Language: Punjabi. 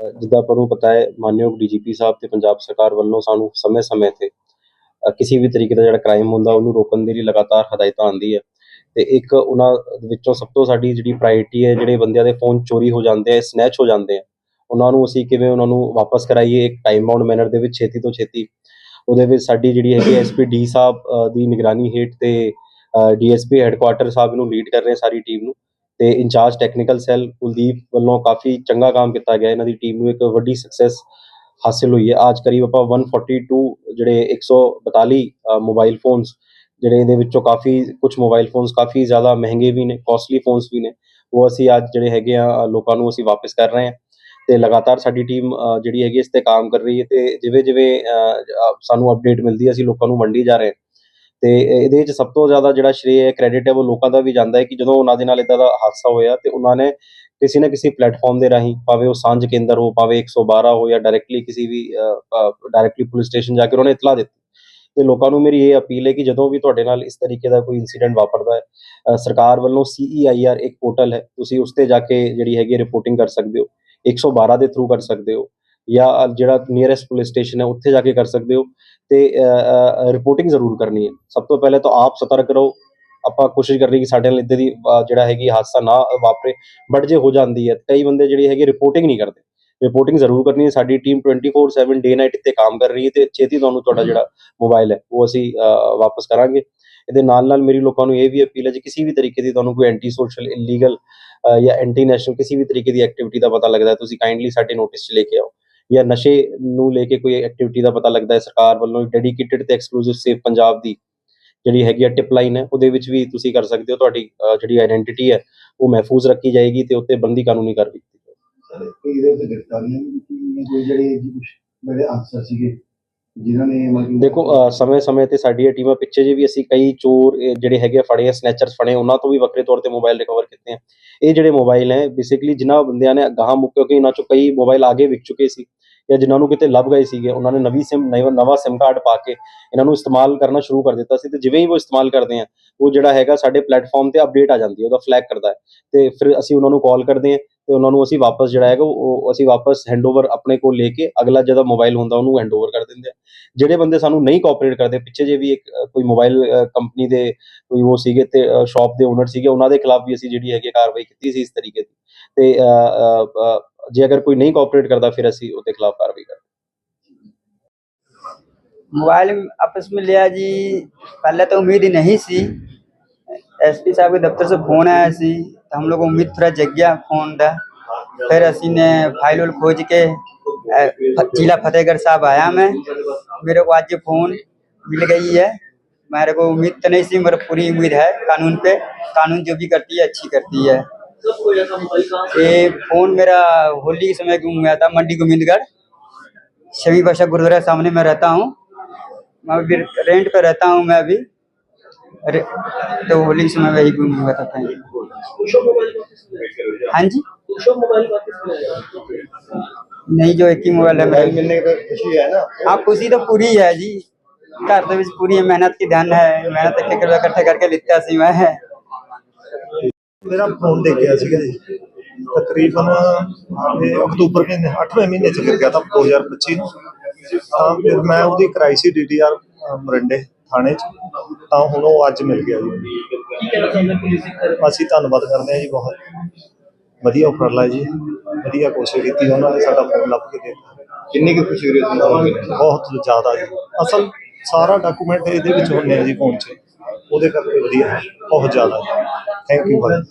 ਅ, ਜਿੱਦਾਂ ਆਪਾਂ ਨੂੰ ਪਤਾ ਹੈ ਮਾਨਯੋਗ ਡੀਜੀਪੀ ਸਾਹਿਬ ਤੇ ਪੰਜਾਬ ਸਰਕਾਰ ਵੱਲੋਂ ਸਾਨੂੰ ਸਮੇਂ-ਸਮੇਂ ਤੇ ਕਿਸੇ ਵੀ ਤਰੀਕੇ ਦਾ ਜਿਹੜਾ ਕ੍ਰਾਈਮ ਹੁੰਦਾ ਉਹਨੂੰ ਰੋਕਣ ਦੇ ਲਈ ਲਗਾਤਾਰ ਹਦਾਇਤਾਂ ਆਉਂਦੀ ਹੈ। ਤੇ ਇੱਕ ਉਹਨਾਂ ਵਿੱਚੋਂ ਸਭ ਤੋਂ ਸਾਡੀ ਜਿਹੜੀ ਪ੍ਰਾਇੋਰਟੀ ਹੈ ਜਿਹੜੇ ਬੰਦਿਆਂ ਦੇ ਫੋਨ ਚੋਰੀ ਹੋ ਜਾਂਦੇ ਆ ਸਨੈਚ ਹੋ ਜਾਂਦੇ ਆ। ਉਹਨਾਂ ਨੂੰ ਅਸੀਂ ਕਿਵੇਂ ਉਹਨਾਂ ਨੂੰ ਵਾਪਸ ਕਰਾਈਏ ਇੱਕ ਟਾਈਮ ਬਾਉਂਡ ਮੈਨਰ ਦੇ ਵਿੱਚ ਛੇਤੀ ਤੋਂ ਛੇਤੀ। ਉਹਦੇ ਵਿੱਚ ਸਾਡੀ ਜਿਹੜੀ ਹੈਗੀ ਐਸਪੀ ਡੀ ਸਾਹਿਬ ਦੀ ਨਿਗਰਾਨੀ ਹੇਠ ਤੇ ਡੀਐਸਪੀ ਹੈੱਡਕੁਆਟਰ ਸਾਹਿਬ ਨੂੰ ਲੀਡ ਕਰ ਰਹੇ ਸਾਰੀ ਟੀਮ ਨੂੰ। ਤੇ ਇੰਚਾਰਜ ਟੈਕਨੀਕਲ ਸੈੱਲ ਕੁਲਦੀਪ ਵੱਲੋਂ ਕਾਫੀ ਚੰਗਾ ਕੰਮ ਕੀਤਾ ਗਿਆ। ਇਹਨਾਂ ਦੀ ਟੀਮ ਨੂੰ ਇੱਕ ਵੱਡੀ ਸਕਸੈਸ ਹਾਸਿਲ ਹੋਈ ਹੈ। ਅੱਜ ਕਰੀਬ ਆਪਾਂ 142 ਜਿਹੜੇ 142 ਮੋਬਾਈਲ ਫੋਨਸ ਜਿਹੜੇ ਇਹਦੇ ਵਿੱਚੋਂ ਕਾਫੀ ਕੁਝ ਮੋਬਾਈਲ ਫੋਨਸ ਕਾਫੀ ਜ਼ਿਆਦਾ ਮਹਿੰਗੇ ਵੀ ਨੇ ਕਾਸਟਲੀ ਫੋਨਸ ਵੀ ਨੇ। ਉਹ ਅਸੀਂ ਅੱਜ ਜਿਹੜੇ ਹੈਗੇ ਆ ਲੋਕਾਂ ਨੂੰ ਅਸੀਂ ਵਾਪਸ ਕਰ ਰਹੇ ਹਾਂ ਤੇ ਲਗਾਤਾਰ ਸਾਡੀ ਟੀਮ ਜਿਹੜੀ ਹੈਗੀ ਇਸ ਤੇ ਕੰਮ ਕਰ ਰਹੀ ਹੈ ਤੇ ਜਿਵੇਂ ਜਿਵੇਂ ਸਾਨੂੰ ਅਪਡੇਟ ਮਿਲਦੀ ਹੈ, ਅਸੀਂ ਲੋਕਾਂ ਨੂੰ ਵੰਡੀ ਜਾ ਰਹੇ ਹਾਂ। ਤੇ ਇਹਦੇ ਵਿੱਚ ਸਭ ਤੋਂ ਜ਼ਿਆਦਾ ਜਿਹੜਾ ਸ਼੍ਰੇਅ ਹੈ ਕ੍ਰੈਡਿਟ ਹੈ, ਉਹ ਲੋਕਾਂ ਦਾ ਵੀ ਜਾਂਦਾ ਹੈ ਕਿ ਜਦੋਂ ਉਹਨਾਂ ਦੇ ਨਾਲ ਇਦਾਂ ਦਾ ਹਾਦਸਾ ਹੋਇਆ ਤੇ ਉਹਨਾਂ ਨੇ ਕਿਸੇ ਨਾ ਕਿਸੇ ਪਲੇਟਫਾਰਮ ਦੇ ਰਾਹੀਂ ਭਾਵੇਂ ਉਹ ਸਾਂਝ ਕੇਂਦਰ ਹੋ, ਭਾਵੇਂ 112 ਹੋ ਜਾਂ ਡਾਇਰੈਕਟਲੀ ਕਿਸੇ ਵੀ ਡਾਇਰੈਕਟਲੀ ਪੁਲਿਸ ਸਟੇਸ਼ਨ ਜਾ ਕੇ ਉਹਨਾਂ ਨੇ ਇਤਲਾਹ ਦਿੱਤੀ। ਤੇ ਲੋਕਾਂ ਨੂੰ ਮੇਰੀ ਇਹ ਅਪੀਲ ਹੈ ਕਿ ਜਦੋਂ ਵੀ ਤੁਹਾਡੇ ਨਾਲ ਇਸ ਤਰੀਕੇ ਦਾ ਕੋਈ ਇਨਸੀਡੈਂਟ ਵਾਪਰਦਾ ਹੈ ਸਰਕਾਰ ਵੱਲੋਂ CEIR ਇੱਕ ਪੋਰਟਲ ਹੈ, ਤੁਸੀਂ ਉਸ ਤੇ ਜਾ ਕੇ ਜਿਹੜੀ ਹੈਗੀ ਰਿਪੋਰਟਿੰਗ ਕਰ ਸਕਦੇ ਹੋ 112 ਦੇ ਥਰੂ ਕਰ ਸਕਦੇ ਹੋ। ਜਾਂ ਜਿਹੜਾ ਨੀਅਰੈਸਟ ਪੁਲਿਸ ਸਟੇਸ਼ਨ ਹੈ, ਉੱਥੇ ਜਾ ਕੇ ਕਰ ਸਕਦੇ ਹੋ। ਤੇ ਰਿਪੋਰਟਿੰਗ ਜ਼ਰੂਰ ਕਰਨੀ ਹੈ। ਸਭ ਤੋਂ ਪਹਿਲੇ ਤਾਂ ਆਪ ਸਤਰਕ ਰਹੋ। ਆਪਾਂ ਕੋਸ਼ਿਸ਼ ਕਰਨੀ ਕਿ ਸਾਡੇ ਨਾਲ ਇੱਦਾਂ ਦੀ ਜਿਹੜਾ ਹੈਗੀ ਹਾਦਸਾ ਨਾ ਵਾਪਰੇ। ਬਟ ਜੇ ਹੋ ਜਾਂਦੀ ਹੈ, ਕਈ ਬੰਦੇ ਜਿਹੜੀ ਹੈਗੀ ਰਿਪੋਰਟਿੰਗ ਨਹੀਂ ਕਰਦੇ। ਰਿਪੋਰਟਿੰਗ ਜ਼ਰੂਰ ਕਰਨੀ ਹੈ। ਸਾਡੀ ਟੀਮ 24/7 ਡੇ ਨਾਈਟ ਇੱਥੇ ਕੰਮ ਕਰ ਰਹੀ ਹੈ ਤੇ ਛੇਤੀ ਤੁਹਾਨੂੰ ਤੁਹਾਡਾ ਜਿਹੜਾ ਮੋਬਾਈਲ ਹੈ, ਉਹ ਅਸੀਂ ਵਾਪਸ ਕਰਾਂਗੇ। ਇਹਦੇ ਨਾਲ ਨਾਲ ਮੇਰੀ ਲੋਕਾਂ ਨੂੰ ਇਹ ਵੀ ਅਪੀਲ ਹੈ ਜੇ, ਕਿਸੇ ਵੀ ਤਰੀਕੇ ਦੀ ਤੁਹਾਨੂੰ ਕੋਈ ਐਂਟੀ ਸੋਸ਼ਲ ਇਲੀਗਲ ਜਾਂ ਐਂਟੀ ਨੈਸ਼ਨਲ ਕਿਸੇ ਵੀ ਤਰੀਕੇ ਦੀ ਐਕਟੀਵਿਟੀ ਦਾ ਪਤਾ ਲੱਗਦਾ ਹੈ, ਤੁਸੀਂ ਕਾਈਂਡਲੀ ਸਾਡੇ ਨੋਟਿਸ 'ਚ ਲੈ ਕੇ ਆਓ। ਜਾਂ ਨਸ਼ੇ ਨੂੰ ਲੈ ਕੇ ਕੋਈ ਐਕਟੀਵਿਟੀ ਦਾ ਪਤਾ ਲੱਗਦਾ ਹੈ ਸਰਕਾਰ ਵੱਲੋਂ ਡੈਡੀਕੇਟਿਡ ਤੇ ਐਕਸਕਲੂਸਿਵ ਸੇਫ ਪੰਜਾਬ ਦੀ ਜਿਹੜੀ ਹੈਗੀ ਆ ਟਿਪ ਲਾਈਨ ਹੈ ਉਹਦੇ ਵਿੱਚ ਵੀ ਤੁਸੀਂ ਕਰ ਸਕਦੇ ਹੋ ਤੁਹਾਡੀ ਜਿਹੜੀ ਆਇਡੈਂਟੀਟੀ ਹੈ ਉਹ ਮਹਿਫੂਜ਼ ਰੱਖੀ ਜਾਏਗੀ ਤੇ ਉੱਤੇ ਬੰਦੀ ਕਾਨੂੰਨੀ ਕਾਰਵਾਈ ਕੀਤੀ ਜਾਏਗੀ ਸਰ ਕੋਈ ਇਹਦੇ ਵਿੱਚ ਗ੍ਰਿਫਤਾਰੀਆਂ ਵੀ ਕੋਈ ਜਿਹੜੇ ਬੜੇ ਅਨਸਰ ਸੀਗੇ ਜਿਨ੍ਹਾਂ ਨੇ ਕਿ- ਦੇਖੋ ਸਮੇਂ-ਸਮੇਂ ਤੇ ਸਾਡੀਆਂ ਟੀਮਾਂ ਪਿੱਛੇ ਜੇ ਵੀ ਅਸੀਂ ਕਈ ਚੋਰ ਜਿਹੜੇ ਹੈਗੇ ਫੜੇ ਆ ਸਨੈਚਰਸ ਫੜੇ ਉਹਨਾਂ ਤੋਂ ਵੀ ਵੱਖਰੇ ਤੌਰ ਤੇ ਮੋਬਾਈਲ ਰਿਕਵਰ ਕੀਤੇ ਆ। ਇਹ ਜਿਹੜੇ ਮੋਬਾਈਲ ਹੈ ਬੇਸਿਕਲੀ ਜਿਨ੍ਹਾਂ ਬੰਦਿਆਂ ਨੇ ਗਾਹਾਂ ਮੁੱਕ ਕਿਉਂਕਿ ਇਹਨਾਂ ਚੋਂ ਕਈ ਮੋਬਾਈਲ ਆਗੇ ਵਿਕ ਚੁੱਕੇ ਸੀ। ਜਾਂ ਜਿਨ੍ਹਾਂ ਨੂੰ ਕਿਤੇ ਲੱਭ ਗਏ ਸੀਗੇ, ਉਹਨਾਂ ਨੇ ਨਵੀਂ ਸਿਮ ਨਵਾਂ ਸਿਮ ਕਾਰਡ ਪਾ ਕੇ ਇਹਨਾਂ ਨੂੰ ਇਸਤੇਮਾਲ ਕਰਨਾ ਸ਼ੁਰੂ ਕਰ ਦਿੱਤਾ ਸੀ ਤੇ ਜਿਵੇਂ ਹੀ ਉਹ ਇਸਤੇਮਾਲ ਕਰਦੇ ਆ, ਉਹ ਜਿਹੜਾ ਹੈਗਾ ਸਾਡੇ ਪਲੇਟਫਾਰਮ ਤੇ ਅਪਡੇਟ ਆ ਜਾਂਦੀ ਹੈ, ਉਹਦਾ ਫਲੈਗ ਕਰਦਾ ਹੈ। ਤੇ ਫਿਰ ਅਸੀਂ ਉਹਨਾਂ ਨੂੰ ਕਾਲ ਕਰਦੇ ਹਾਂ ਤੇ ਉਹਨਾਂ ਨੂੰ ਅਸੀਂ ਵਾਪਸ ਜਿਹੜਾ ਹੈਗਾ, ਉਹ ਅਸੀਂ ਵਾਪਸ ਹੈਂਡਓਵਰ ਆਪਣੇ ਕੋਲ ਲੈ ਕੇ ਅਗਲਾ ਜਿਹੜਾ ਮੋਬਾਈਲ ਹੁੰਦਾ ਉਹਨੂੰ ਹੈਂਡਓਵਰ ਕਰ ਦਿੰਦੇ ਆ। ਜਿਹੜੇ ਬੰਦੇ ਸਾਨੂੰ ਨਹੀਂ ਕੋਆਪਰੇਟ ਕਰਦੇ, ਪਿੱਛੇ ਜੇ ਵੀ ਇੱਕ ਕੋਈ ਮੋਬਾਈਲ ਕੰਪਨੀ ਦੇ ਕੋਈ ਉਹ ਸੀਗੇ ਤੇ ਸ਼ਾਪ ਦੇ ਓਨਰ ਸੀਗੇ, ਉਹਨਾਂ ਦੇ ਖਿਲਾਫ ਵੀ ਅਸੀਂ ਜਿਹੜੀ ਹੈਗੀ ਕਾਰਵਾਈ ਕੀਤੀ ਸੀ ਇਸ ਤਰੀਕੇ ਦੀ। ਤੇ ਜੇ ਅਗਰ ਕੋਈ ਨਹੀਂ ਕੋਆਪਰੇਟ ਕਰਦਾ ਫਿਰ ਅਸੀਂ ਉਹਦੇ ਖਿਲਾਫ ਕਾਰਵਾਈ ਕਰਦੇ मोबाइल आपस में लिया जी पहले तो उम्मीद ही नहीं सी एसपी साहब के दफ्तर से फोन आया सी तो हम लोग को उम्मीद थोड़ा जग गया फोन दा फिर असी ने फाइल उल खोज के अ, फ- जिला फतेहगढ़ साहब आया मैं मेरे को आज ये फोन मिल गई है मेरे को उम्मीद तो नहीं सी मेरे पूरी उम्मीद है कानून पे कानून जो भी करती है अच्छी करती है ये फ़ोन मेरा होली के समय गुम गया था मंडी गोविंदगढ़। शमी बादशाह गुरुद्वारा सामने मैं रहता हूँ। मैं अभी रेंट पे रहता हूँ मैं अभी। रे- तो होली के समय वही गुम हुआ था हाँ। जी? नहीं जो एक ही मोबाइल है मिलने की खुशी है ना? हाँ खुशी तो पूरी है जी। घर तो पूरी है मेहनत की धन है। मेहनत इकट्ठे करके लिखता सी मैं। है ਮੇਰਾ ਫੋਨ ਦੇਖਿਆ ਸੀਗਾ ਜੀ। ਤਕਰੀਬਨ ਇਹ ਅਕਤੂਬਰ ਮਹੀਨੇ 8ਵੇਂ ਮਹੀਨੇ ਚ ਗਿਰ ਗਿਆ ਤਾਂ 2025 ਨੂੰ। ਤਾਂ ਫਿਰ ਮੈਂ ਉਹਦੀ ਕਰਾਈ ਸੀ ਡੀਡੀਆਰ ਮਰਿੰਡੇ ਥਾਣੇ ਚ। ਤਾਂ ਹੁਣ ਉਹ ਅੱਜ ਮਿਲ ਗਿਆ ਜੀ। ਅਸੀਂ ਧੰਨਵਾਦ ਕਰਦੇ ਹਾਂ ਜੀ ਬਹੁਤ। ਵਧੀਆ ਉਪਰਾਲਾ ਜੀ। ਵਧੀਆ ਕੋਸ਼ਿਸ਼ ਕੀਤੀ ਉਹਨਾਂ ਨੇ ਸਾਡਾ ਫੋਨ ਲੱਭ ਕੇ ਦਿੱਤਾ। ਕਿੰਨੀ ਕੁ ਖੁਸ਼ੀ ਹੋ ਰਹੀ ਹੈ ਤੁਹਾਨੂੰ ਬਹੁਤ ਜ਼ਿਆਦਾ ਜੀ। ਅਸਲ ਸਾਰਾ ਡਾਕੂਮੈਂਟ ਇਹਦੇ ਵਿੱਚ ਹੁੰਦੇ ਆ ਜੀ ਫੋਨ 'ਚ। ਉਹਦੇ ਕਰਕੇ ਵਧੀਆ ਹੈ। ਬਹੁਤ ਜ਼ਿਆਦਾ। Thank you Bhai.